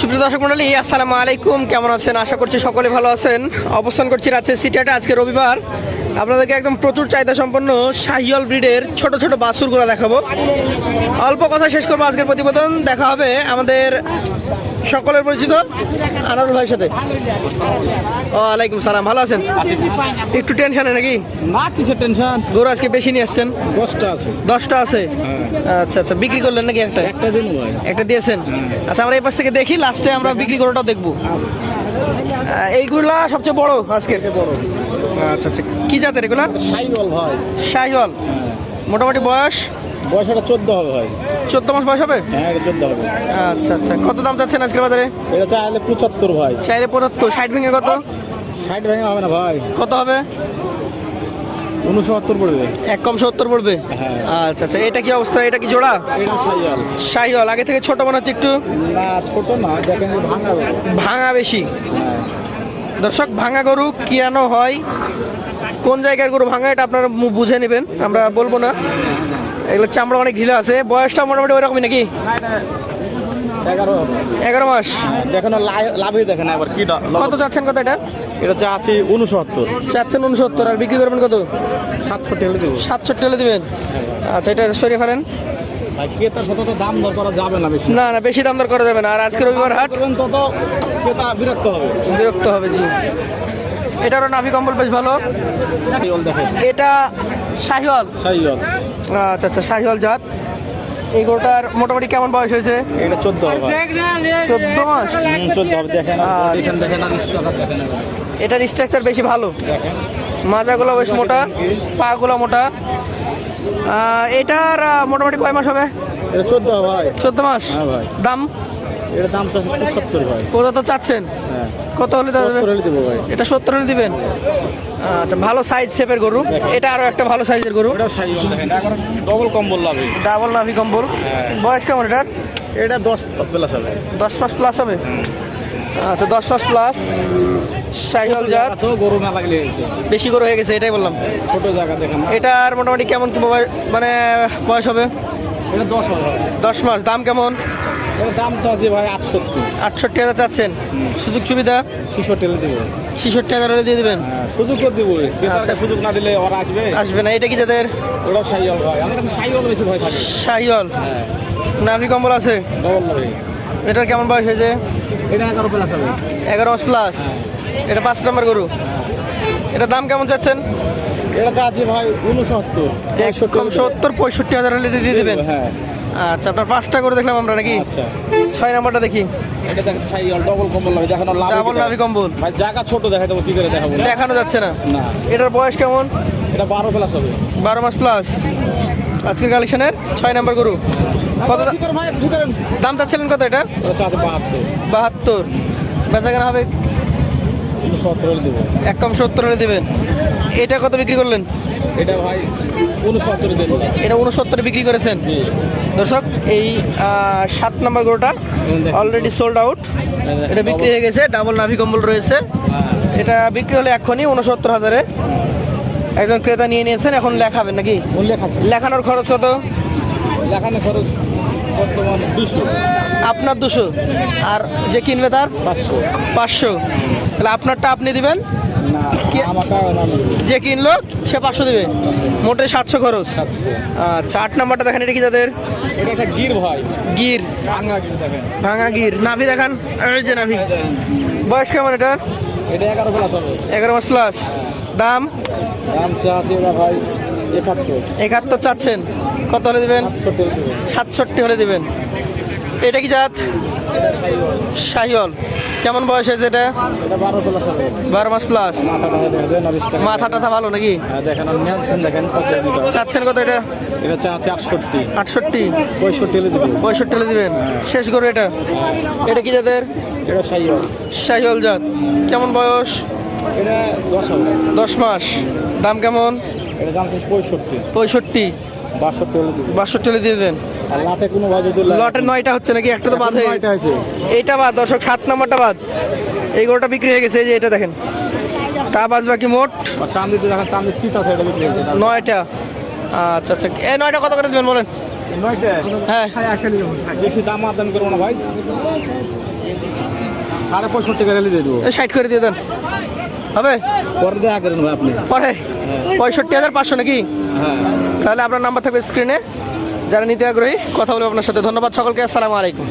সুপ্রিয় দর্শক মন্ডলী, আসসালামু আলাইকুম। কেমন আছেন? আশা করছি সকলে ভালো আছেন। অবস্থান করছি রাজশাহী সিটিহাটে আজকে রবিবার। আপনাদেরকে একদম প্রচুর চাহিদা সম্পন্ন শাহিয়ল ব্রিডের ছোট ছোট বাসুরগুলো দেখাবো। অল্প কথা শেষ করব আজকের প্রতিবেদন। দেখা হবে আমাদের সকলের পরিচিত? আনারুল ভাইয়ের সাথে। ওয়ালাইকুম সালাম ভালো আছেন? একটু টেনশনে নাকি? না কিসের টেনশন। গরু আজকে বেশি নিয়ে আসছেন? দশটা আছে। দশটা আছে? আচ্ছা আচ্ছা বিক্রি করলেন নাকি একটা? একটা দিন একটা দিয়েছেন? আচ্ছা আমরা এই পাশ থেকে দেখি লাস্টে আমরা বিক্রি করাটাও দেখব। আহ, এইগুলা সবচেয়ে বড় আজকে বড়। আচ্ছা আচ্ছা কি জাতের এগুলা? সাইবল ভাই শাহিওয়াল মোটামুটি বয়স? বয়স একটা চোদ্দ হবে ভাই। চোদ্দ মাস বয়স হবে? হ্যাঁ এটা চোদ্দ হবে। আচ্ছা আচ্ছা। কত দাম চাচ্ছেন আজকের বাজারে? এটা চাইলে পঁচাত্তর ভাই। চাইলে পঁচাত্তর। ষাট ভেঙে কত? ষাট ভেঙে হবে না ভাই। কত হবে? উনসত্তর পড়বে। এক কম সত্তর পড়বে? হ্যাঁ। আচ্ছা আচ্ছা। এটা কি অবস্থা? এটা কি জোড়া? শাহিওয়াল আগে থেকে ছোট মনে হচ্ছে একটু? না ছোট না। দেখেন ভাঙা ভাঙা বেশি। হ্যাঁ। দর্শক ভাঙা গরু কিয়ানো হয়? কোন জায়গার গরু ভাঙা এটা আপনারা বুঝে নেবেন। আমরা বলব না। এগুলো চামড়া অনেক ঢিলা আছে। বয়সটা মোটামুটি ওরকমই নাকি? এগারো। এগারো মাস? দেখেন লাভই দেখেন একবার কি কত চাচ্ছেন কত এটা? এটা চা আছে উনসত্তর চাচ্ছেন উনসত্তর আর বিক্রি করবেন কত? সাতষট্টি হলে দেবো। সাতষট্টি হলে দিবেন। আচ্ছা এটা সরিয়ে ফেলেন। দাম দর করা যাবে না বেশি। না না বেশি দাম দর করা যাবে না। আর আজকে রবিবার হাট? তত ক্রেতা বিরক্ত হবে। বিরক্ত হবে জি। এটারও নাভি কম্বল বেশ ভালো। দেখেন। এটা শাহিওয়াল সাইয়াল আচ্ছা আচ্ছা শাহিওয়াল জাত। এই গরুটার মোটামুটি কেমন বয়স হয়েছে? এটা চোদ্দ চোদ্দ মাস? চোদ্দ হবে দেখেন। আচ্ছা। এবার। এটার স্ট্রাকচার বেশি ভালো? মাজাগুলো বেশ মোটা পাগুলো মোটা। এটার মোটামুটি কয় মাস হবে? এটা চোদ্দ ভাই। চোদ্দ মাস? হ্যাঁ ভাই। দাম? এটা দাম তো পঁচাত্তর ভাই। কোথা তো চাচ্ছেন? হ্যাঁ। কত হলে দেওয়া যাবে? সত্তর হলে দেবো ভাই। এটা সত্তর হলে দিবেন? আচ্ছা ভালো সাইজ শেপের গরু। এটা আরও একটা ভালো সাইজের গরু। সাইজ দেখেন ডবল কম্বল লাভে। ডাবল নাভি কম্বল। বয়স কেমন এটার? এটা দশ প্লাস হবে। দশ মাস প্লাস হবে? আচ্ছা দশ মাস প্লাস সাইকেল জাত গরু না লাগলে বেশি গরু হয়ে গেছে এটাই বললাম। ছোট জায়গা দেখেন এটার মোটামুটি কেমন কি মানে বয়স হবে? এটা দশ ভাই। দশ মাস। দাম কেমন? দাম চাচ্ছি ভাই আটষট্টি। আটষট্টি হাজার চাচ্ছেন। সুযোগ সুবিধা? ছিষট্টি হলে দেবো। ছিষট্টি হাজার দিয়ে দেবেন? হ্যাঁ সুযোগ করে দেবো। আচ্ছা। সুযোগ না দিলে ওরা আসবে। আসবে না। এটা কি যাদের? ওরাও সাইয়াল ভাই। আমার সাইয়াল বেশি ভয় থাকে। শাহিওয়াল? হ্যাঁ। নাভি কম্বল আছে? এটার কেমন বয়স হয়েছে? এটা এগারো প্লাস হবে। এগারো প্লাস এটা পাঁচ নম্বর গরু? এটার দাম কেমন চাচ্ছেন? এটা চাচ্ছি ভাই উনসত্তর কম সত্তর পঁয়ষট্টি হাজার হলে দিয়ে দিবেন। হ্যাঁ। আচ্ছা আপনার পাঁচটা করে দেখলাম আমরা নাকি? আচ্ছা। ছয় নাম্বারটা দেখি। এটা দেখেন ডবল কম্বল ভাই জায়গা ছোট দেখাই দেবো কি করে দেখাবো? দেখানো যাচ্ছে না। এটার বয়স কেমন? এটা বারো প্লাস হবে। বারো মাস প্লাস আজকের কালেকশনের ছয় নাম্বার গরু। কত দাম চাচ্ছিলেন কত এটা? বাহাত্তর। বেচা কেনা হবে এক কম সত্তর হলে দেবেন। এটা কত বিক্রি করলেন? এটা ভাই উনসত্তরে এটা উনসত্তরে বিক্রি করেছেন? দর্শক এই সাত নম্বর গরুটা অলরেডি সোল্ড আউট এটা বিক্রি হয়ে গেছে ডাবল নাভি কম্বল রয়েছে। হ্যাঁ। এটা বিক্রি হলে এখনই উনসত্তর হাজারে। একজন ক্রেতা নিয়ে নিয়েছেন এখন লেখাবেন নাকি? লেখানোর খরচ কত? লেখানো খরচ বর্তমান দুশো আপনার দুশো। আর যে কিনবে তার? পাঁচশো। পাঁচশো। তাহলে আপনারটা আপনি দিবেন? যে কিনলো সে পাঁচশো দেবে। মোটে সাতশো খরচ। আচ্ছা আট নাম্বারটা দেখেন এটা কি একটা গির ভাই। গির। ভাঙা গির ভাঙা গির। নাভি দেখান। যে নাভি। বয়স কেমন এটা? এটা এগারো মাস প্লাস দাম? একাত্তর। চাচ্ছেন। কত হলে দেবেন? সাতষট্টি হলে দেবো দেবেন। এটা কি জাত? শাহিওল কেমন বয়স হয়েছে এটা? বারো মাস প্লাস মাথা টাথা ভালো নাকি? চাচ্ছেন কত এটা? এটা চাচ্ছে আটষট্টি। আটষট্টি পঁয়ষট্টি হলে দেবো পঁয়ষট্টি দিবেন। শেষ করে এটা? এটা কি জাতের? এটা সাইওয়াল শাহিওল জাত। কেমন বয়স? এটা দশ মাস। দাম কেমন? এটা দাম পঁয়ষট্টি। পঁয়ষট্টি। বাষট্টি বাষট্টি দিয়ে দেবেন নয়টা হচ্ছে নাকি? একটা তো এইটা বাদ সাত বাদ। এই গরুটা বিক্রি হয়ে গেছে এই যে এটা দেখেন। তা বাজ বাকি মোট? দেখেন চাঁদি আছে বিক্রি নয়টা। আচ্ছা আচ্ছা। এই নয়টা করে বলেন? হ্যাঁ। বেশি দাম করব না ভাই। পঁয়ষট্টি দেবো। করে দিয়ে দেন। হবে? পঁয়ষট্টি হাজার পাঁচশো নাকি? তাহলে আপনার নাম্বার থাকবে স্ক্রিনে। যারা নিতে আগ্রহী কথা বলব আপনার সাথে। ধন্যবাদ সকলকে আসসালামু আলাইকুম।